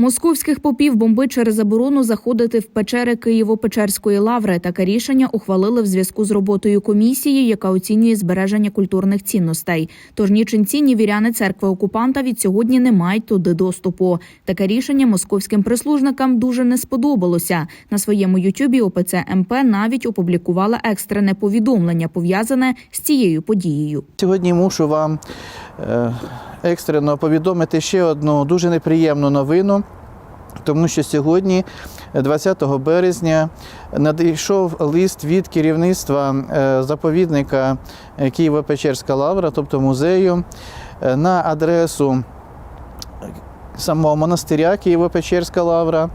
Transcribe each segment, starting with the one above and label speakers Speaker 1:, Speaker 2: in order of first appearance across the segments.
Speaker 1: Московських попів бомбить через заборону заходити в печери Києво-Печерської лаври. Таке рішення ухвалили в зв'язку з роботою комісії, яка оцінює збереження культурних цінностей. Тож ні ні віряни церкви окупанта від сьогодні не мають туди доступу. Таке рішення московським прислужникам дуже не сподобалося. На своєму ютюбі ОПЦ МП навіть опублікувала екстрене повідомлення, пов'язане з цією подією.
Speaker 2: Сьогодні мушу вам екстрено повідомити ще одну дуже неприємну новину. Тому що сьогодні, 20 березня, надійшов лист від керівництва е, заповідника е, Києво-Печерська лавра, тобто музею, е, на адресу самого монастиря Києво-Печерська лавра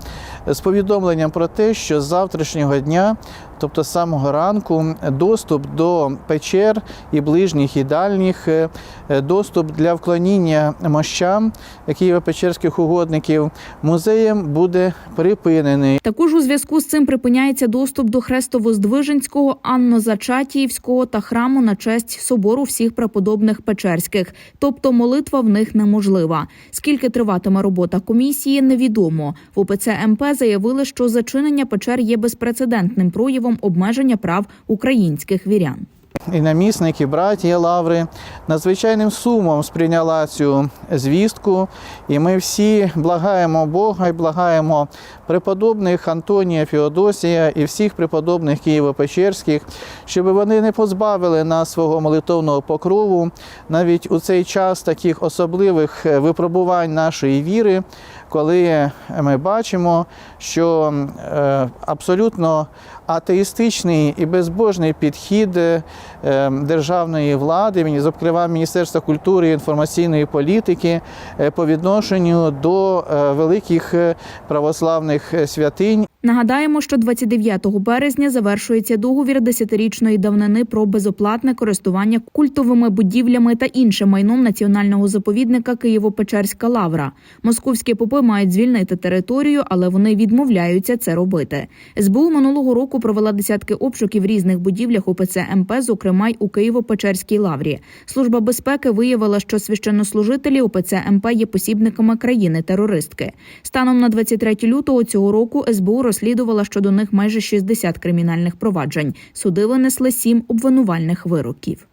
Speaker 2: з повідомленням про те, що з завтрашнього дня, тобто з самого ранку, доступ до печер і ближніх, і дальніх, е, доступ для вклоніння мощам Києво-Печерських угодників музеєм буде припинений.
Speaker 1: Також у зв'язку з цим припиняється доступ до Хрестово-Здвиженського, Анно-Зачатіївського та храму на честь собору всіх преподобних Печерських, тобто молитва в них неможлива. Скільки триватиме робота комісії, невідомо. В ОПЦ МП заявили, що зачинення печер є безпрецедентним проявом обмеження прав українських вірян.
Speaker 2: і намісники, братія Лаври надзвичайним сумом сприйняла цю звістку, і ми всі благаємо Бога і благаємо преподобних Антонія, Феодосія і всіх преподобних Києво-Печерських, щоб вони не позбавили нас свого молитовного покрову навіть у цей час таких особливих е, випробувань нашої віри, коли ми бачимо, що е, абсолютно атеїстичний і безбожний підхід е, державної влади, зокрема Міністерства культури і інформаційної політики е, по відношенню до великих православних святинь.
Speaker 1: Нагадаємо, що 29 березня завершується договір десятирічної давнини про безоплатне користування культовими будівлями та іншим майном національного заповідника Києво-Печерська лавра. Московські попи мають звільнити територію, але вони відмовляються це робити. СБУ минулого року провела десятки обшуків в різних будівлях УПЦ МП, зокрема й у Києво-Печерській лаврі. Служба безпеки виявила, що священнослужителі УПЦ МП є посібниками країни-терористки. Станом на 23 лютого цього року СБУ розслідувала щодо них майже 60 кримінальних проваджень. Суди винесли сім обвинувальних вироків.